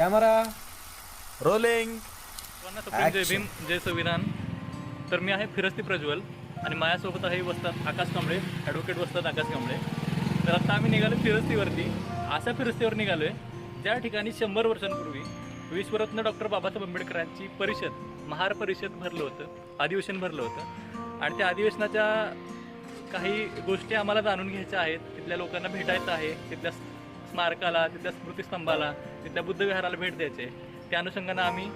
Camera. Rolling. Bhim जय संविधान. तर मी आहे फिरस्ती प्रज्वल आणि माझ्यासोबत आहे वसतात आकाश कांबळे ॲडव्होकेट वसतात आकाश कांबळे. तर आता आम्ही निघालो फिरस्तीवरती. अशा फिरस्तीवर निघालो आहे ज्या ठिकाणी शंभर वर्षांपूर्वी विश्वरत्न डॉक्टर बाबासाहेब आंबेडकरांची परिषद महार परिषद भरलं होतं अधिवेशन भरलं होतं. आणि त्या अधिवेशनाच्या काही गोष्टी आम्हाला जाणून घ्यायच्या आहेत. तिथल्या लोकांना भेटायचं आहे. तिथल्या स्मारकाला तिथल्या स्मृतिस्तंभाला तिथल्या बुद्धविहाराला भेट द्यायचे. त्या अनुषंगानं आम्ही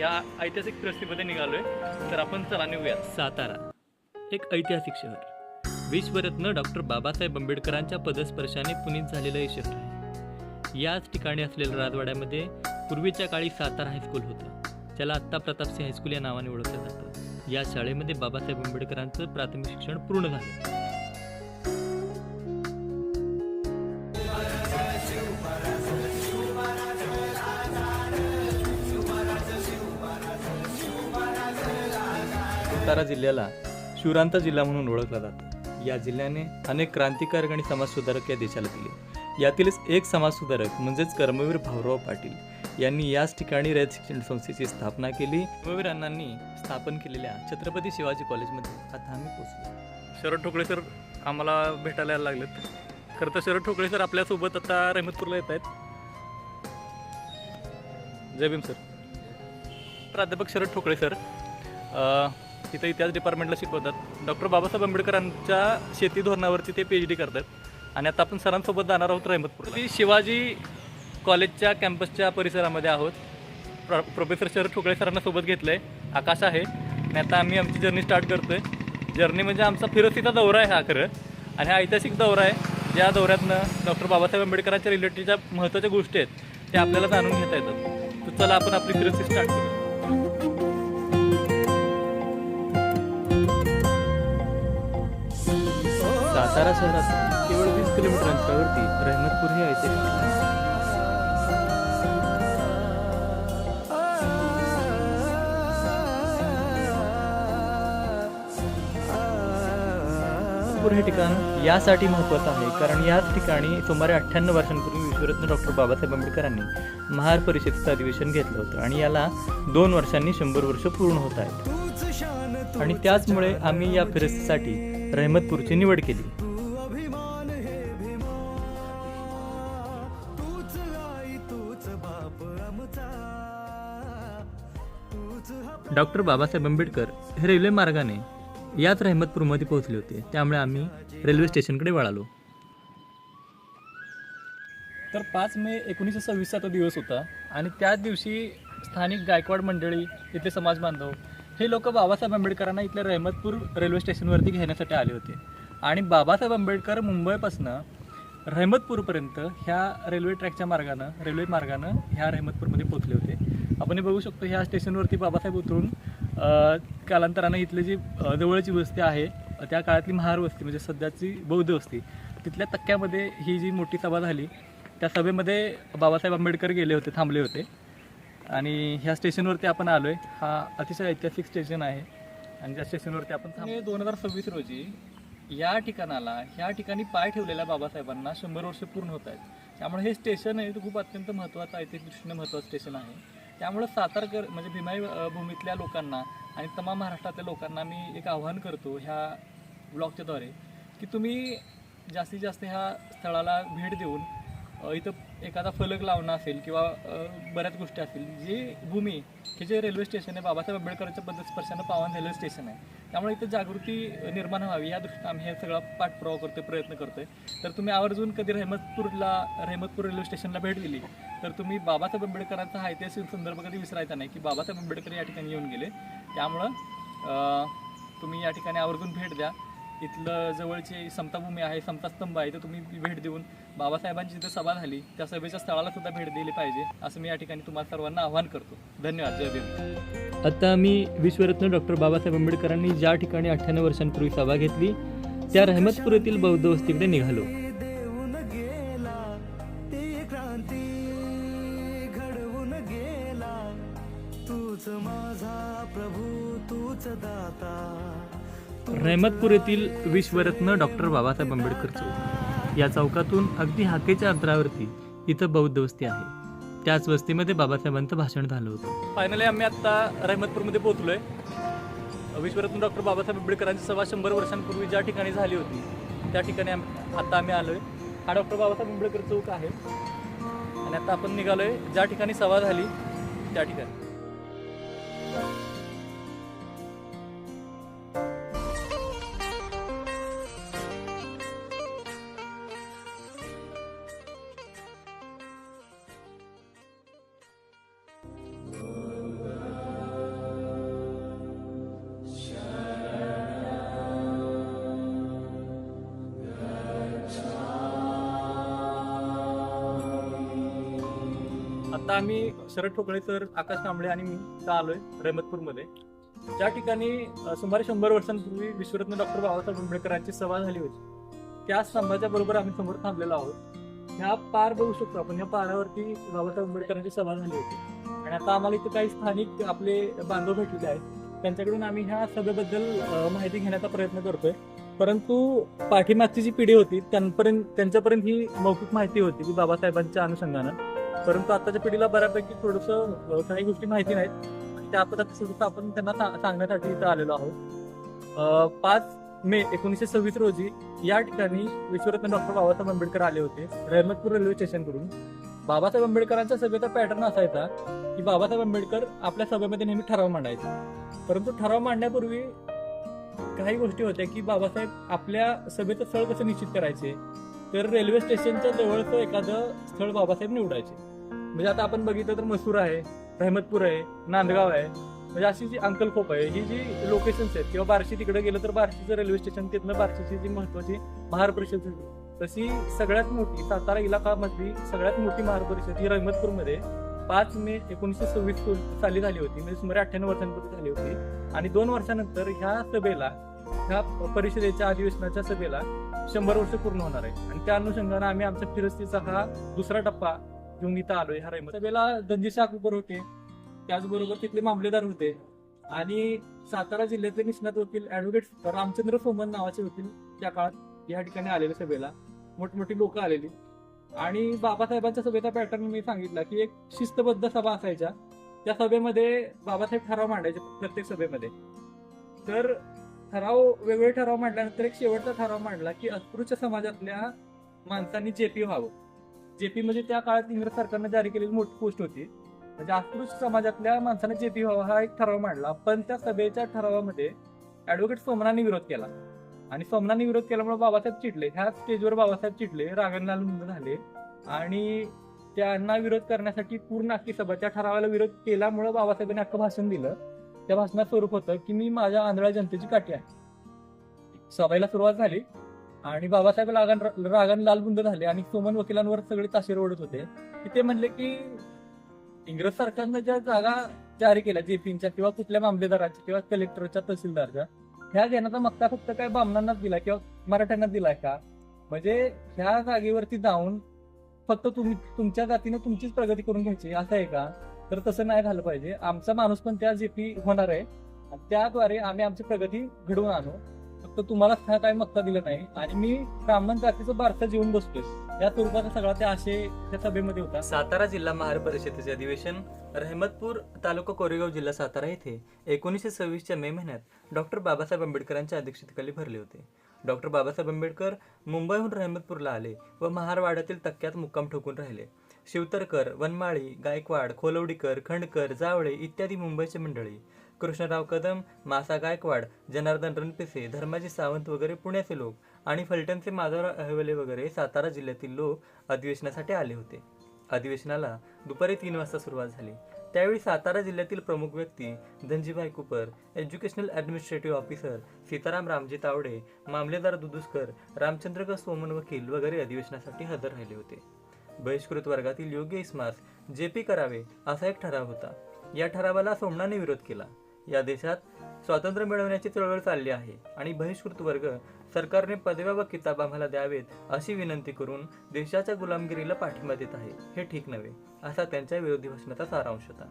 या ऐतिहासिक फिरस्तीमध्ये निघालोय. तर आपण चला निघूया सातारा एक ऐतिहासिक शहर. विश्वरत्न डॉक्टर बाबासाहेब आंबेडकरांच्या पदस्पर्शाने पुनीत झालेलं हे शहर आहे. याच ठिकाणी असलेल्या राजवाड्यामध्ये पूर्वीच्या काळी सातारा हायस्कूल होतं. ज्याला आत्ता प्रतापसिंह हायस्कूल या नावाने ओळखलं जातं. या शाळेमध्ये बाबासाहेब आंबेडकरांचं प्राथमिक शिक्षण पूर्ण झालं. सातारा जिल्ह्याला शिवरांत जिल्हा म्हणून ओळखला जातो. या जिल्ह्याने अनेक क्रांतिकारक आणि समाजसुधारक या देशाला दिले. यातीलच एक समाजसुधारक म्हणजेच कर्मवीर भाऊराव पाटील यांनी याच ठिकाणी रयत शिक्षण संस्थेची स्थापना केली. कर्मवीर अण्णांनी स्थापन केलेल्या छत्रपती शिवाजी कॉलेजमध्ये आता आम्ही पोहोचलो. शरद ठोकळे सर आम्हाला भेटायला यायला लागलेत. खरं तर शरद ठोकळे सर आपल्यासोबत आता रहमतपूरला येत आहेत. जय भीम सर. प्राध्यापक शरद ठोकळे सर तिथं इतिहास डिपार्टमेंटला शिकवतात. डॉक्टर बाबासाहेब आंबेडकरांच्या शेती धोरणावरती ते पी एच डी करतात. आणि आता आपण सरांसोबत जाणार आहोत रहमतपूर ती शिवाजी कॉलेजच्या कॅम्पसच्या परिसरामध्ये आहोत. प्र प्रोफेसर शरद ठोकळे सरांना सोबत घेतलं आहे आकाश आहे. आणि आता आम्ही आमची जर्नी स्टार्ट करतो आहे जर्नी म्हणजे आमचा फिरस्तीचा दौरा आहे हा खरं. आणि हा ऐतिहासिक दौरा आहे. ज्या दौऱ्यातनं डॉक्टर बाबासाहेब आंबेडकरांच्या रिलेटेडच्या महत्त्वाच्या गोष्टी आहेत त्या आपल्याला जाणून घेता येतात. तर चला आपण आपली फिरस्ती स्टार्ट करू सातारा शहरात केवळ वीस किलोमीटर अंतरावरती रहमतपूर हे ऐतिहासिक ठिकाण आहे. हे ठिकाण यासाठी महत्त्वाचं आहे कारण याच ठिकाणी सुमारे अठ्ठ्याण्णव वर्षांपूर्वी विश्वरत्न डॉक्टर बाबासाहेब आंबेडकरांनी महार परिषदेचं अधिवेशन घेतलं होतं आणि याला दोन वर्षांनी शंभर वर्ष पूर्ण होत आहेत आणि त्याचमुळे आम्ही या फिरस्तीसाठी रहमतपूरची निवड केली डॉक्टर बाबासाहेब आंबेडकर हे रेल्वे मार्गाने याच रहमतपूरमध्ये पोहोचले होते. त्यामुळे आम्ही रेल्वे स्टेशनकडे वळालो. तर पाच मे एकोणीसशे सव्वीसचा तो दिवस होता आणि त्याच दिवशी स्थानिक गायकवाड मंडळी इथले समाज बांधव हे लोक बाबासाहेब आंबेडकरांना इथल्या रहमतपूर रेल्वे स्टेशनवरती घेण्यासाठी आले होते. आणि बाबासाहेब आंबेडकर मुंबईपासनं रहमतपूरपर्यंत ह्या रेल्वे ट्रॅकच्या मार्गानं रेल्वे मार्गानं ह्या रहमतपूरमध्ये पोचले होते. आपण हे बघू शकतो ह्या स्टेशनवरती बाबासाहेब उतरून कालांतरानं इथली जी जवळची वस्ती आहे त्या काळातली महार वस्ती म्हणजे सध्याची बौद्ध वस्ती तिथल्या तक्क्यामध्ये ही जी मोठी सभा झाली त्या सभेमध्ये बाबासाहेब आंबेडकर गेले होते थांबले होते. आणि ह्या स्टेशनवरती आपण आलो आहे हा अतिशय ऐतिहासिक स्टेशन आहे. आणि त्या स्टेशनवरती आपण थांबलो दोन हजार सव्वीस रोजी या ठिकाणाला ह्या ठिकाणी पाय ठेवलेल्या बाबासाहेबांना शंभर वर्ष पूर्ण होत आहेत. त्यामुळे हे स्टेशन आहे ते खूप अत्यंत महत्त्वाचं ऐतिहासिक दृष्टीने महत्त्वाचं स्टेशन आहे. त्यामुळं सातारकर म्हणजे भीमाई भूमीतल्या लोकांना आणि तमाम महाराष्ट्रातल्या लोकांना मी एक आव्हान करतो ह्या ब्लॉगच्याद्वारे की तुम्ही जास्तीत जास्त ह्या स्थळाला भेट देऊन इथं एखादा फलक लावणं असेल किंवा बऱ्याच गोष्टी असतील जी भूमी हे जे रेल्वे स्टेशन आहे बाबासाहेब आंबेडकरांच्या पद्धतस्पर्शानं पावन रेल्वे स्टेशन आहे. त्यामुळे इथं जागृती निर्माण व्हावी या दृष्टीने आम्ही हे सगळा पाठपुरावा करतोय प्रयत्न करतोय. तर तुम्ही आवर्जून कधी रहमतपूरला रहमतपूर रेल्वे स्टेशनला भेट दिली तर तुम्ही बाबासाहेब आंबेडकरांचा हा ऐतिहासिक संदर्भ कधी विसरायचा नाही की बाबासाहेब आंबेडकर या ठिकाणी येऊन गेले. त्यामुळं तुम्ही या ठिकाणी आवर्जून भेट द्या. इथलं जवळची समताभूमी आहे समतास्तंभ आहे तर तुम्ही भेट देऊन बाबासाहेबांची जिथे सभा झाली त्या सभेच्या स्थळाला सुद्धा भेट दिली पाहिजे असं मी या ठिकाणी तुम्हाला सर्वांना आवाहन करतो. धन्यवाद. जय भीम. आता मी विश्वरत्न डॉक्टर बाबासाहेब आंबेडकरांनी ज्या ठिकाणी अठ्ठ्याण्णव वर्षांपूर्वी सभा घेतली त्या रहमतपूर येथील बौद्ध वस्तीकडे निघालो. रहमतपूर येथील विश्वरत्न डॉक्टर बाबासाहेब आंबेडकर चौक. या चौकातून अगदी हाकेच्या अंतरावरती इथं बौद्ध वस्ती आहे. त्याच वस्तीमध्ये बाबासाहेबांचं भाषण झालं होतं. फायनली आम्ही आत्ता रहमतपूरमध्ये पोहोचलोय. विश्वरत्न डॉक्टर बाबासाहेब आंबेडकरांची सभा शंभर वर्षांपूर्वी ज्या ठिकाणी झाली होती त्या ठिकाणी आम- आता आम्ही आलोय. हा डॉक्टर बाबासाहेब आंबेडकर चौक आहे. आणि आता आपण निघालोय ज्या ठिकाणी सभा झाली त्या ठिकाणी. आता आम्ही शरद ठोकळे सर आकाश कांबळे आणि मी इथं आलोय रहमतपूरमध्ये. ज्या ठिकाणी अ, सुमारे शंभर वर्षांपूर्वी विश्वरत्न डॉक्टर बाबासाहेब आंबेडकरांची सभा झाली होती त्या स्तंभाच्या बरोबर आम्ही समोर थांबलेलो आहोत. ह्या पार बघू शकतो आपण या पारावरती बाबासाहेब आंबेडकरांची सभा झाली होती. आणि आता आम्हाला इथं काही स्थानिक आपले बांधव भेटलेले आहेत. त्यांच्याकडून आम्ही ह्या सभेबद्दल अ, माहिती घेण्याचा प्रयत्न करतोय. परंतु पाठीमागची जी पिढी होती त्यांपर्यंत त्यांच्यापर्यंत ही मौखिक माहिती होती की बाबासाहेबांच्या अनुषंगानं. परंतु आताच्या पिढीला बऱ्यापैकी थोडंसं काही गोष्टी माहिती नाहीत. त्या पद्धतीचं आपण त्यांना सांगण्यासाठी इथं आलेलो आहोत. पाच मे एकोणीसशे सव्वीस रोजी या ठिकाणी विश्वरत्न डॉक्टर बाबासाहेब आंबेडकर आले होते रहमतपूर रेल्वे स्टेशनकडून. बाबासाहेब आंबेडकरांच्या सभेचा पॅटर्न असायचा की बाबासाहेब आंबेडकर आपल्या सभेमध्ये नेहमी ठराव मांडायचे. परंतु ठराव मांडण्यापूर्वी काही गोष्टी होत्या की बाबासाहेब आपल्या सभेचं स्थळ कसं निश्चित करायचे तर रेल्वे स्टेशनच्या जवळचं एखादं स्थळ बाबासाहेब निवडायचे. म्हणजे आता आपण बघितलं तर मसूर आहे रहमतपूर आहे नांदगाव आहे. म्हणजे अशी जी अंकलखोप आहे ही जी लोकेशन्स आहेत किंवा बार्शी तिकडे गेलं तर बार्शीचं रेल्वे स्टेशन तिथनं बार्शीची जी महत्वाची महापरिषद होती तशी सगळ्यात मोठी सातारा इलाकामधली सगळ्यात मोठी महापरिषद ही रहमतपूरमध्ये पाच मे एकोणीसशे सव्वीस साली झाली होती. म्हणजे सुमारे अठ्ठ्याण्णव वर्षांपूर्वी झाली होती. आणि दोन वर्षानंतर ह्या सभेला ह्या परिषदेच्या अधिवेशनाच्या सभेला शंभर वर्ष पूर्ण होणार आहे. आणि त्या अनुषंगाने आम्ही आमच्या फिरस्तीचा हा दुसरा टप्पा घेऊन इथं आलोय ह्या रहमत सभेला धनजी शाकुपर होते. त्याचबरोबर तिथले मामलेदार होते. आणि सातारा जिल्ह्यातले निष्णात वकील ऍडव्होकेट रामचंद्र सोमन नावाचे वकील त्या काळात या ठिकाणी आलेले सभेला. मोठमोठी लोक आलेली. आणि बाबासाहेबांच्या सभेचा पॅटर्न मी सांगितला की एक शिस्तबद्ध सभा असायच्या. त्या सभेमध्ये बाबासाहेब ठराव मांडायचे प्रत्येक सभेमध्ये. तर ठराव वेगवेगळे ठराव मांडल्यानंतर एक शेवटचा ठराव मांडला की अस्पृश्य समाजातल्या माणसांनी जेपी व्हावं. जेपी म्हणजे त्या काळात इंग्रज सरकारनं जारी केलेली मोठी पोस्ट होती. म्हणजे अस्पृश्य समाजातल्या माणसाने जेपी व्हावा हा एक ठराव मांडला. पण त्या सभेच्या ठरावामध्ये ऍडव्होकेट सोमनाने विरोध केला. आणि सोमनाने विरोध केल्यामुळे बाबासाहेब चिडले. ह्या स्टेजवर बाबासाहेब चिडले रागांना झाले. आणि त्यांना विरोध करण्यासाठी पूर्ण अख्खी सभा त्या ठरावाला विरोध केल्यामुळे बाबासाहेबांनी अख्खं भाषण दिलं. त्या भाषणात स्वरूप होतं की मी माझ्या आंधळ्या जनतेची काठी आहे. सभेला सुरुवात झाली. आणि बाबासाहेब रागान रागान लालबुंद झाले आणि सोमन वकिलांवर सगळे ताशेर ओढत होते. की ते म्हणले की इंग्रज सरकारनं ज्या जागा जारी केल्या जेपींच्या किंवा कुठल्या मामलेदाराच्या किंवा कलेक्टरच्या तहसीलदारच्या ह्या घेण्याचा मक्ता फक्त काय बामणांनाच दिला किंवा मराठ्यांना दिलाय का? म्हणजे ह्या जागेवरती जाऊन फक्त तुम्ही तुमच्या जातीने तुमचीच प्रगती करून घ्यायची असं आहे का? तर तसं नाही झालं पाहिजे. आमचा माणूस पण त्या जेपी होणार आहे. त्याद्वारे आम्ही आमची प्रगती घडवून आणू. फक्त तुम्हाला काय मक्ता दिलं नाही. आणि मी ब्राह्मण जातीचं बारसा जेवून बसतोय. या स्वरूपाचा सगळा त्या आशय त्या सभेमध्ये होता. सातारा जिल्हा महार परिषदेचे अधिवेशन रहमतपूर तालुका कोरेगाव जिल्हा सातारा येथे एकोणीसशे सव्वीसच्या मे महिन्यात डॉक्टर बाबासाहेब आंबेडकरांच्या अध्यक्षतेखाली भरले होते. डॉक्टर बाबासाहेब आंबेडकर मुंबईहून रहमतपूरला आले व महारवाड्यातील तक्क्यात मुक्काम ठोकून राहिले. शिवतरकर वनमाळी गायकवाड खोलवडीकर खंडकर जावळे इत्यादी मुंबईचे मंडळी कृष्णराव कदम मासा गायकवाड जनार्दन रणपिसे धर्माजी सावंत वगैरे पुण्याचे लोक आणि फलटणचे माधवराव अहवले वगैरे सातारा जिल्ह्यातील लोक अधिवेशनासाठी आले होते. अधिवेशनाला दुपारी तीन वाजता सुरुवात झाली. त्यावेळी सातारा जिल्ह्यातील प्रमुख व्यक्ती Dhanjibhai Cooper educational administrative officer Sitaram Ramji Tawde मामलेदार दुदुस्कर रामचंद्र सोमन वकील वगैरे अधिवेशनासाठी हजर राहिले होते. बहिष्कृत वर्गातील योग्य इस्मास जे पी करावे असा एक ठराव होता. या ठरावाला सोमनाने विरोध केला. या देशात स्वातंत्र्य मिळवण्याची चळवळ चालली आहे. आणि बहिष्कृत वर्ग सरकारने पदव्या व किताब आम्हाला द्यावेत अशी विनंती करून देशाच्या गुलामगिरीला पाठिंबा देत आहे. हे ठीक नव्हे असा त्यांच्या विरोधी भाषणाचा सारांश होता.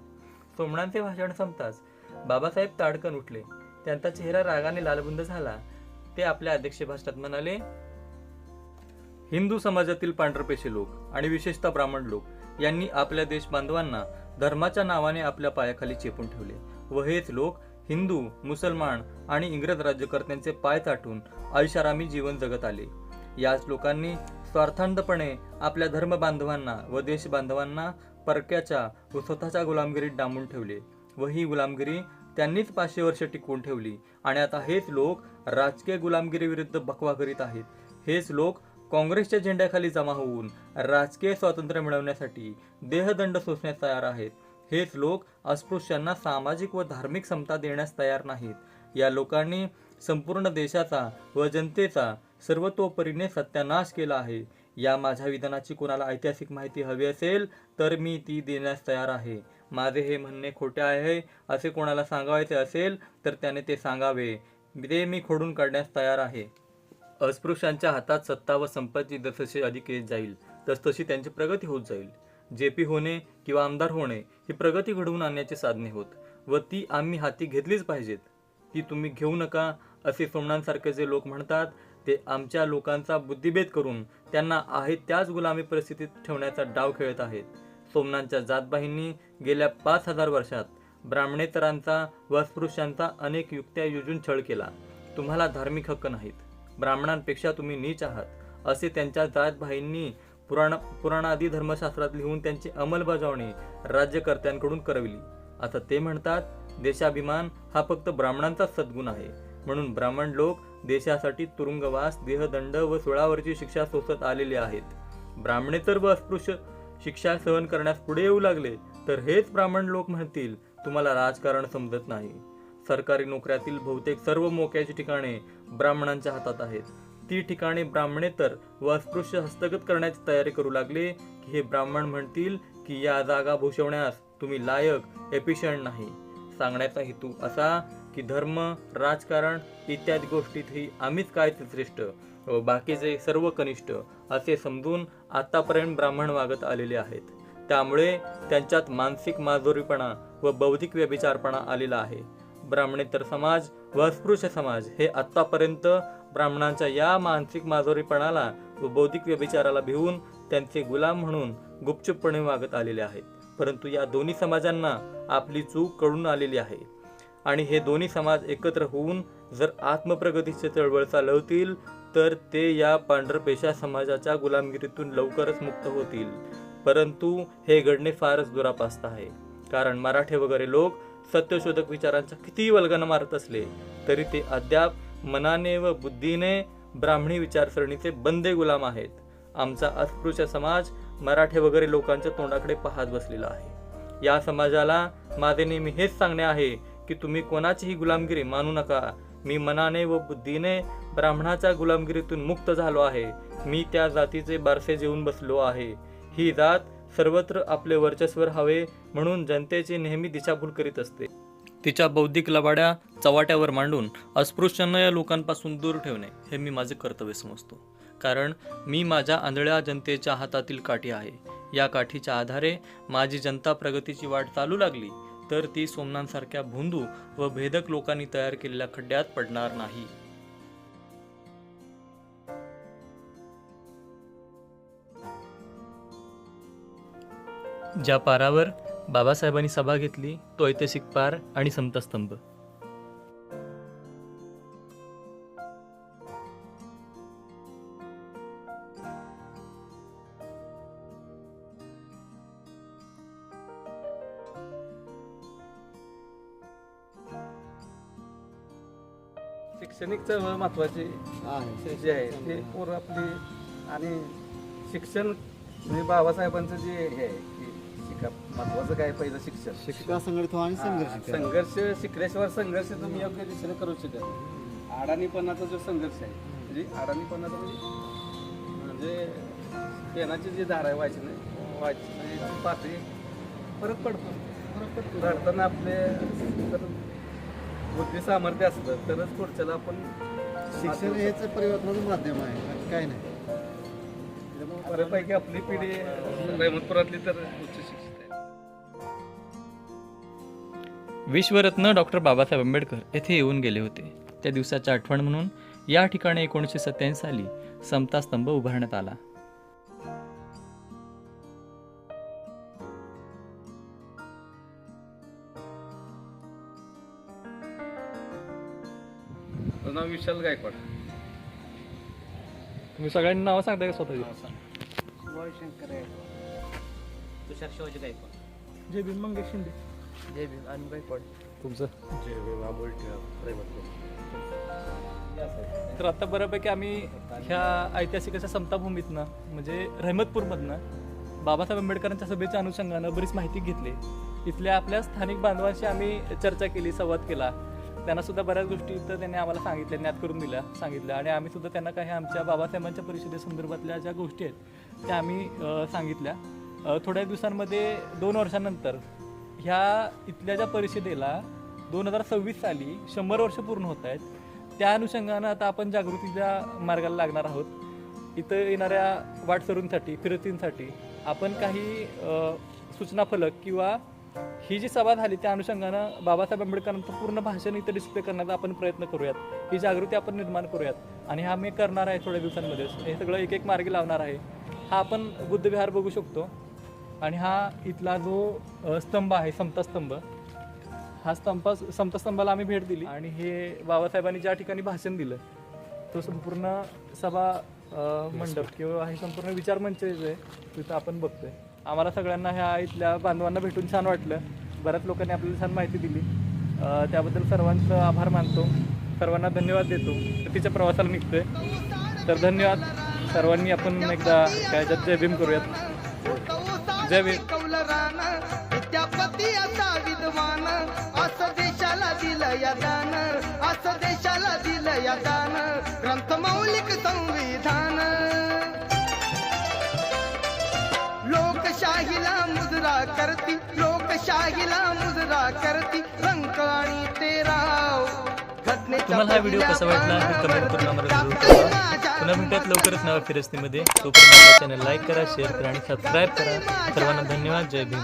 सोमणांचे भाषण संपताच बाबासाहेब ताडकन उठले. त्यांचा चेहरा रागाने लालबुंद झाला. ते आपल्या अध्यक्ष भाषणात म्हणाले हिंदू समाजातील पांढरपेशी लोक आणि विशेषतः ब्राह्मण लोक यांनी आपल्या देश बांधवांना धर्माच्या नावाने आपल्या पायाखाली चेपून ठेवले. व हेच लोक हिंदू मुसलमान आणि इंग्रज राज्यकर्त्यांचे पाय चाटून ऐषारामी जीवन जगत आले. याच लोकांनी स्वार्थांतपणे आपल्या धर्मबांधवांना व देशबांधवांना परक्याच्या व स्वतःच्या गुलामगिरीत डांबून ठेवले व ही गुलामगिरी त्यांनीच पाचशे वर्ष टिकवून ठेवली आणि आता हेच लोक राजकीय गुलामगिरीविरुद्ध बकवा करीत आहेत. हेच लोक काँग्रेसच्या झेंड्याखाली जमा होऊन राजकीय स्वातंत्र्य मिळवण्यासाठी देहदंड सोसण्यास तयार आहेत. हेच लोक अस्पृश्यांना सामाजिक व धार्मिक समता देण्यास तयार नाहीत. या लोकांनी संपूर्ण देशाचा व जनतेचा सर्वतोपरीने सत्यानाश केला आहे. या माझ्या विधानाची कोणाला ऐतिहासिक माहिती हवी असेल तर मी ती देण्यास तयार आहे. माझे हे म्हणणे खोटे आहे असे कोणाला सांगावायचे असेल तर त्याने ते सांगावे. ते मी खोडून काढण्यास तयार आहे. अस्पृश्यांच्या हातात सत्ता व संपत्ती जसजशी अधिक येत जाईल तसतशी त्यांची प्रगती होत जाईल. जे पी होणे किंवा आमदार होणे ही प्रगती घडवून आणण्याची साधने होत व ती आम्ही हाती घेतलीच पाहिजेत. ती तुम्ही घेऊ नका असे सोमनांसारखे जे लोक म्हणतात ते आमच्या लोकांचा बुद्धिभेद करून त्यांना आहे त्याच गुलामी परिस्थितीत ठेवण्याचा डाव खेळत आहेत. सोमनांच्या जातबाईंनी गेल्या पाच हजार वर्षात ब्राह्मणेतरांचा व अस्पृश्यांचा अनेक युक्त्या योजून छळ केला. तुम्हाला धार्मिक हक्क नाहीत. ब्राह्मणांपेक्षा तुम्ही नीच आहात असे त्यांच्या जातभाईंनी पुराण पुराणादी धर्मशास्त्रात लिहून त्यांची अंमलबजावणी राज्यकर्त्यांकडून करविली. आता ते म्हणतात देशाभिमान हा फक्त ब्राह्मणांचाच सद्गुण आहे. म्हणून ब्राह्मण लोक देशासाठी तुरुंगवास देहदंड व सोळावरची शिक्षा सोसत आलेले आहेत. ब्राह्मणे तर व अस्पृश्य शिक्षा सहन करण्यास पुढे येऊ लागले तर हेच ब्राह्मण लोक म्हणतील तुम्हाला राजकारण समजत नाही. सरकारी नोकऱ्यातील बहुतेक सर्व मोक्याची ठिकाणे ब्राह्मणांच्या हातात आहेत. ती ठिकाणी ब्राह्मणे तर व अस्पृश्य हस्तगत करण्याची तयारी करू लागले की हे ब्राह्मण म्हणतील की या जागा भूषवण्यास तुम्ही लायक एपिशंट नाही. सांगण्याचा हेतू असा की धर्म राजकारण इत्यादी गोष्टीतही आम्हीच काय ते श्रेष्ठ व बाकीचे सर्व कनिष्ठ असे समजून आतापर्यंत ब्राह्मण वागत आलेले आहेत. त्यामुळे त्यांच्यात मानसिक माजोरीपणा व बौद्धिक व्यभिचारपणा आलेला आहे. ब्राह्मणेतर समाज व अस्पृश्य समाज हे आत्तापर्यंत ब्राह्मणांच्या या मानसिक माजोरीपणाला व बौद्धिक व्यभिचाराला भिवून त्यांचे गुलाम म्हणून गुपचूपपणे वागत आलेले आहेत. परंतु या दोन्ही समाजांना आपली चूक कळून आलेली आहे. आणि हे दोन्ही समाज एकत्र होऊन जर आत्मप्रगतीचे चळवळ चालवतील तर ते या पांढरपेशा समाजाच्या गुलामगिरीतून लवकरच मुक्त होतील. परंतु हे घडणे फारच दुरापास्त आहे. कारण मराठे वगैरे लोक सत्यशोधक विचारांचा कितीही वल्गन मारत असले तरी ते अद्याप मनाने व बुद्धीने ब्राह्मणी विचारसरणीचे बंदे गुलाम आहेत. आमचा अस्पृश्य समाज मराठे वगैरे लोकांच्या तोंडाकडे पाहत बसलेला आहे. या समाजाला माझे नेहमी हेच सांगणे आहे की तुम्ही कोणाचीही गुलामगिरी मानू नका. मी मनाने व बुद्धीने ब्राह्मणाच्या गुलामगिरीतून मुक्त झालो आहे. मी त्या जातीचे बारसे जेवून बसलो आहे. ही जात सर्वत्र आपले वर्चस्व हवे म्हणून जनतेची नेहमी दिशाभूल करीत असते. तिच्या बौद्धिक लबाड्या चवाट्यावर मांडून अस्पृश्यांना या लोकांपासून दूर ठेवणे हे मी माझे कर्तव्य समजतो. कारण मी माझ्या आंधळ्या जनतेच्या हातातील काठी आहे. या काठीच्या आधारे माझी जनता प्रगतीची वाट चालू लागली तर ती सोमनांसारख्या भोंदू व भेदक लोकांनी तयार केलेल्या खड्ड्यात पडणार नाही. ज्या पारावर बाबासाहेबांनी सभा घेतली तो ऐतिहासिक पार आणि समतास्तंभ शैक्षणिक चळवळ महत्वाची जे आहे ते पोरं आपली आणि शिक्षण म्हणजे बाबासाहेबांचं जे हे आहे महत्वाचं काय पहिलं शिक्षण? शिक्षिका संघटित व्हा आणि संघर्ष करा. संघर्ष शिकल्याशिवाय संघर्ष तुम्ही योग्य दिशेने करू शकत नाही. अडाणीपणाचा जो संघर्ष आहे म्हणजे अडाणीपणाचा म्हणजे म्हणजे पेनाची जी धारा आहे व्हायची नाही पातळी फरक पडतो. फरक पडतो. घडताना आपले तर बुद्धी सामर्थ्य असलं तरच पुढच्याला आपण शिक्षण हेच परिवर्तनाचं माध्यम आहे बाकी काय नाही. बऱ्यापैकी आपली पिढी रहमतपुरातली तर उच्च विश्वरत्न डॉक्टर बाबासाहेब आंबेडकर येथे येऊन गेले होते. त्या दिवसाच्या आठवण म्हणून या ठिकाणी एकोणीसशे सत्याऐंशी साली समता स्तंभ उभारण्यात आला. नाव विशाल गायकवाड. तुम्ही सगळ्यांनी नावं सांगता का स्वतःची? तुषार शिवाजी गायकवाड. जय भीम मंगेश शिंदे. जय भीम अनु गायकवाड तुमचं? तर आता बऱ्यापैकी आम्ही ह्या ऐतिहासिक अशा समताभूमीतनं म्हणजे रहमतपूरमधनं बाबासाहेब आंबेडकरांच्या सभेच्या अनुषंगानं बरीच माहिती घेतली. इथल्या आपल्या स्थानिक बांधवांशी आम्ही चर्चा केली संवाद केला. त्यांना सुद्धा बऱ्याच गोष्टी इथं त्यांनी आम्हाला सांगितल्या ज्ञात करून दिल्या सांगितल्या. आणि आम्ही सुद्धा त्यांना काही आमच्या बाबासाहेबांच्या परिषदेसंदर्भातल्या ज्या गोष्टी आहेत त्या आम्ही सांगितल्या. थोड्या दिवसांमध्ये दोन वर्षानंतर ह्या इथल्या ज्या परिषदेला दोन हजार सव्वीस साली शंभर वर्ष पूर्ण होत आहेत त्या अनुषंगानं आता आपण जागृतीच्या मार्गाला लागणार आहोत. इथं येणाऱ्या वाटसरूंसाठी फिरतींसाठी आपण काही सूचनाफलक सूचना फलक किंवा ही जी सभा झाली त्या अनुषंगानं बाबासाहेब आंबेडकरांचं पूर्ण भाषण इथं डिस्प्ले करण्याचा आपण प्रयत्न करूयात. ही जागृती आपण निर्माण करूयात. आणि हा मी करणार आहे थोड्या दिवसांमध्येच. हे सगळं एक एक मार्गी लावणार आहे. हा आपण बुद्धविहार बघू शकतो. आणि हा इथला जो स्तंभ आहे समता स्तंभ हा स्तंभ समतस्तंभाला आम्ही भेट दिली आणि हे बाबासाहेबांनी ज्या ठिकाणी भाषण दिलं तो संपूर्ण सभा मंडप किंवा हे संपूर्ण विचारमंच जे आहे तिथं आपण बघतोय. आम्हाला सगळ्यांना ह्या इथल्या बांधवांना भेटून छान वाटलं. बऱ्याच लोकांनी आपल्याला छान माहिती दिली. त्याबद्दल सर्वांचं आभार मानतो. सर्वांना धन्यवाद देतो. तिच्या प्रवासाला निघतोय. तर धन्यवाद. सर्वांनी आपण एकदा त्याच्यात जय भीम करूयात. विद्यापती असा विद्वान असं देशाला दिलं या दान असं देशाला दिलं या दान ग्रंथ मौलिक संविधान. लोकशाहीला मुजरा करती लोकशाहीला मुजरा करती रंक आणि तेराव तुम्हाला हा व्हिडिओ कसा वाटला? हे कमेंट करून आम्हाला जरूर कळवा. पुन्हा भेटूयात लवकरच नव्या फिरस्तीमध्ये. तोपर्यंत चॅनल लाईक करा शेअर करा आणि सबस्क्राईब करा. सर्वांना धन्यवाद. जय भीम.